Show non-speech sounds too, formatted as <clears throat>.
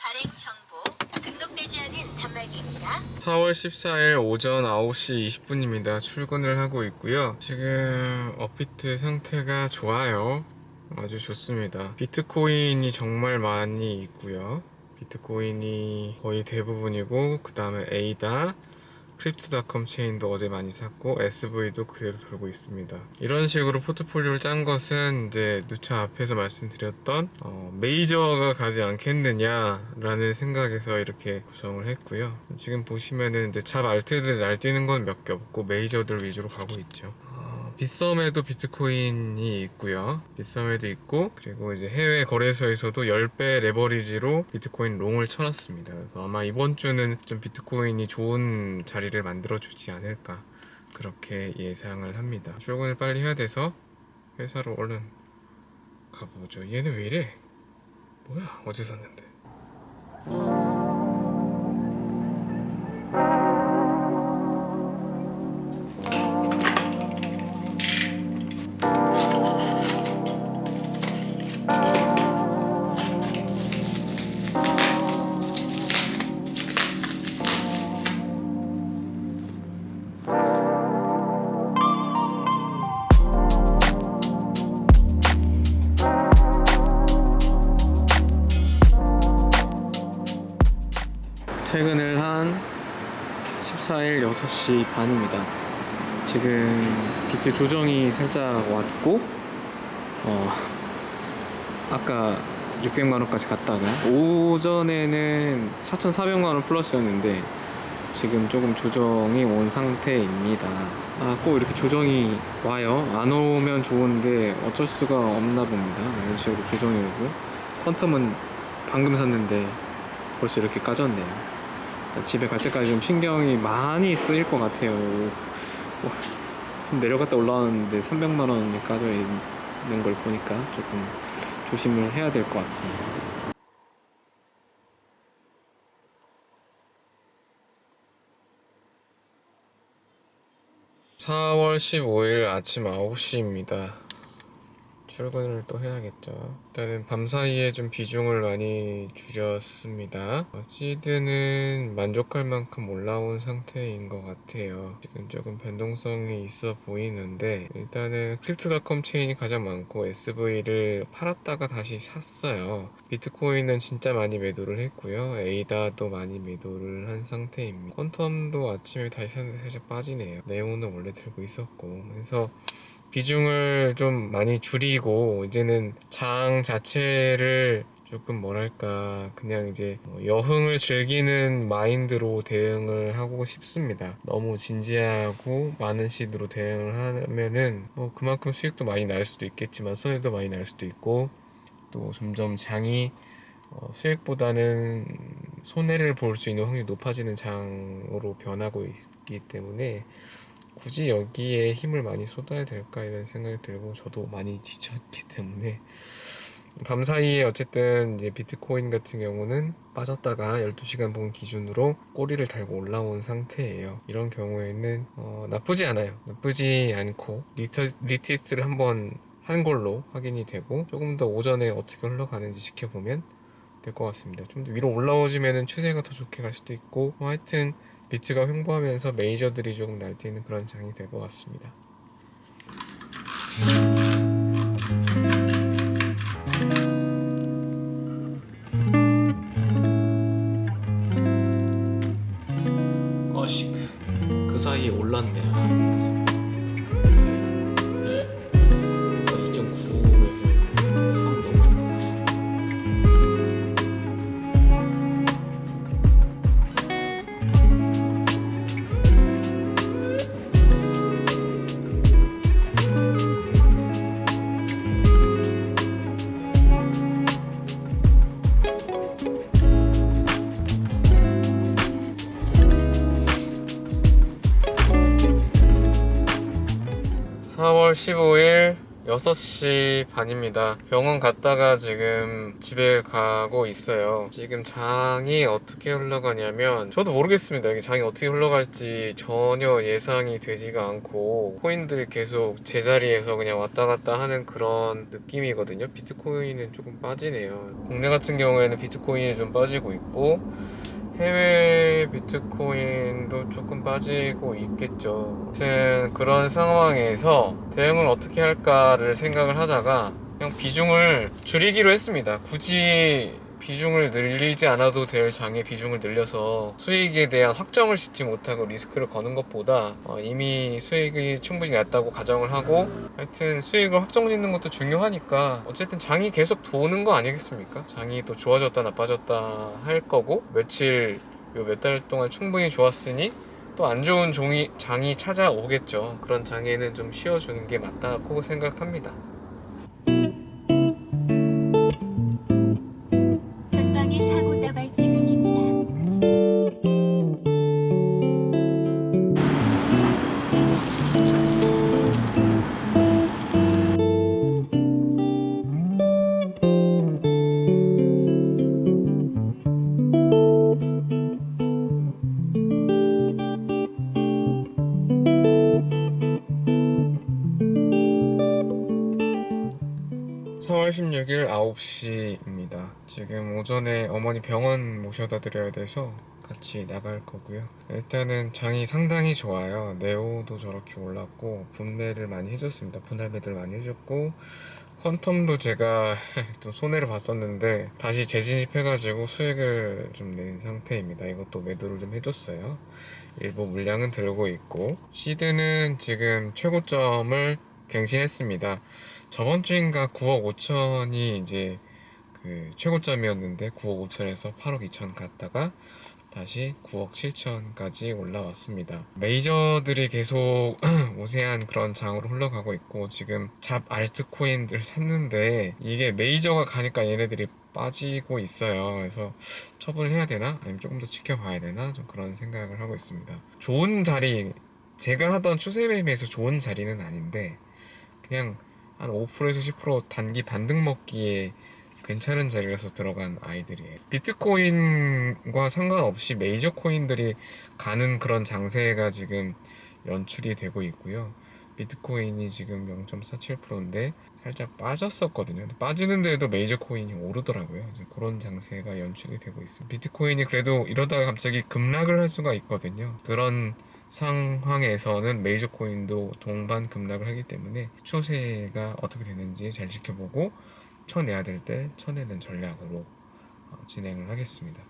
발행 정보 등록되지 않은 단말기입니다. 4월 14일 오전 9시 20분입니다. 출근을 하고 있고요. 지금 업비트 상태가 좋아요. 아주 좋습니다. 비트코인이 정말 많이 있고요. 비트코인이 거의 대부분이고 그 다음에 에이다, 크립토닷컴 체인도 어제 많이 샀고 SV도 그대로 돌고 있습니다. 이런 식으로 포트폴리오를 짠 것은 이제 누차 앞에서 말씀드렸던 어, 메이저가 가지 않겠느냐라는 생각에서 이렇게 구성을 했고요. 지금 보시면은 이제 잡 알트들 날뛰는 건 몇 개 없고 메이저들 위주로 가고 있죠. 어, 빗썸에도 비트코인이 있고요. 빗썸에도 있고 그리고 이제 해외 거래소에서도 10배 레버리지로 비트코인 롱을 쳐놨습니다. 그래서 아마 이번 주는 좀 비트코인이 좋은 자리를 만들어 주지 않을까 그렇게 예상을 합니다. 출근을 빨리 해야 돼서 회사로 얼른 가보죠. 얘는 왜 이래? 뭐야? 어제 샀는데. 14일 6시 반입니다. 지금 비트 조정이 살짝 왔고, 어, 아까 600만원까지 갔다가, 오전에는 4,400만원 플러스였는데, 지금 조금 조정이 온 상태입니다. 아, 꼭 이렇게 조정이 와요. 안 오면 좋은데 어쩔 수가 없나 봅니다. 이런 식으로 조정이 오고, 퀀텀은 방금 샀는데 벌써 이렇게 까졌네요. 집에 갈 때까지 좀 신경이 많이 쓰일 것 같아요. 뭐, 내려갔다 올라왔는데 300만 원이 까져 있는 걸 보니까 조금 조심을 해야 될 것 같습니다. 4월 15일 아침 9시입니다. 출근을 또 해야겠죠. 일단은 밤 사이에 좀 비중을 많이 줄였습니다. 어, 시드는 만족할 만큼 올라온 상태인 것 같아요. 지금 조금 변동성이 있어 보이는데 일단은 크립토닷컴 체인이 가장 많고 SV를 팔았다가 다시 샀어요. 비트코인은 진짜 많이 매도를 했고요. 에이다도 많이 매도를 한 상태입니다. 퀀텀도 아침에 다시 살짝 빠지네요. 네온은 원래 들고 있었고 그래서 비중을 좀 많이 줄이고 이제는 장 자체를 조금 뭐랄까 그냥 이제 뭐 여흥을 즐기는 마인드로 대응을 하고 싶습니다. 너무 진지하고 많은 시드로 대응을 하면은 뭐 그만큼 수익도 많이 날 수도 있겠지만 손해도 많이 날 수도 있고 또 점점 장이 어, 수익보다는 손해를 볼 수 있는 확률이 높아지는 장으로 변하고 있기 때문에 굳이 여기에 힘을 많이 쏟아야 될까 이런 생각이 들고 저도 많이 지쳤기 때문에 밤 사이에 어쨌든 이제 비트코인 같은 경우는 빠졌다가 12시간 본 기준으로 꼬리를 달고 올라온 상태예요. 이런 경우에는 어, 나쁘지 않아요. 나쁘지 않고 리터, 리테스트를 한번 한 걸로 확인이 되고 조금 더 오전에 어떻게 흘러가는지 지켜보면 될 것 같습니다. 좀 더 위로 올라오시면은 추세가 더 좋게 갈 수도 있고 뭐 하여튼 비트가 횡보하면서 메이저들이 조금 날뛰는 그런 장이 될 것 같습니다. (4월 15일) 6시 반입니다. 병원 갔다가 지금 집에 가고 있어요. 지금 장이 어떻게 흘러가냐면 저도 모르겠습니다. 이게 장이 어떻게 흘러갈지 전혀 예상이 되지가 않고 코인들 계속 제자리에서 그냥 왔다 갔다 하는 그런 느낌이거든요. 비트코인은 조금 빠지네요. 국내 같은 경우에는 비트코인이 좀 빠지고 있고 해외 비트코인도 조금 빠지고 있겠죠. 아무튼 그런 상황에서 대응을 어떻게 할까를 생각을 하다가 그냥 비중을 줄이기로 했습니다. 굳이 비중을 늘리지 않아도 될 장의 비중을 늘려서 수익에 대한 확정을 짓지 못하고 리스크를 거는 것보다 어, 이미 수익이 충분히 났다고 가정을 하고 하여튼 수익을 확정 짓는 것도 중요하니까 어쨌든 장이 계속 도는 거 아니겠습니까? 장이 또 좋아졌다 나빠졌다 할 거고 며칠 요 몇 달 동안 충분히 좋았으니 또 안 좋은 종이, 장이 찾아오겠죠. 그런 장에는 좀 쉬어주는 게 맞다고 생각합니다. 10월 16일 9시입니다. 지금 오전에 어머니 병원 모셔다 드려야 돼서 같이 나갈 거고요. 일단은 장이 상당히 좋아요. 네오도 저렇게 올랐고 분매를 많이 해줬습니다. 분할매들 많이 해줬고 퀀텀도 제가 <laughs> 좀 손해를 봤었는데 다시 재진입해가지고 수익을 좀 낸 상태입니다. 이것도 매도를 좀 해줬어요. 일부 물량은 들고 있고 시드는 지금 최고점을 갱신했습니다. 저번 주인가 9억 5천이 이제 그 최고점이었는데 9억 5천에서 8억 2천 갔다가 다시 9억 7천까지 올라왔습니다. 메이저들이 계속 <clears throat> 우세한 그런 장으로 흘러가고 있고 지금 잡 알트코인들 샀는데 이게 메이저가 가니까 얘네들이 빠지고 있어요. 그래서 처분해야 되나? 아니면 조금 더 지켜봐야 되나? 좀 그런 생각을 하고 있습니다. 좋은 자리, 제가 하던 추세 매매에서 좋은 자리는 아닌데 그냥 한 5%에서 10% 단기 반등 먹기에 괜찮은 자리라서 들어간 아이들이에요. 비트코인과 상관없이 메이저 코인들이 가는 그런 장세가 지금 연출이 되고 있고요. 비트코인이 지금 0.47%인데 살짝 빠졌었거든요. 빠지는데도 메이저 코인이 오르더라고요. 그런 장세가 연출이 되고 있습니다. 비트코인이 그래도 이러다가 갑자기 급락을 할 수가 있거든요. 그런 상황에서는 메이저 코인도 동반 급락을 하기 때문에 추세가 어떻게 되는지 잘 지켜보고 쳐내야 될 때 쳐내는 전략으로 어, 진행을 하겠습니다.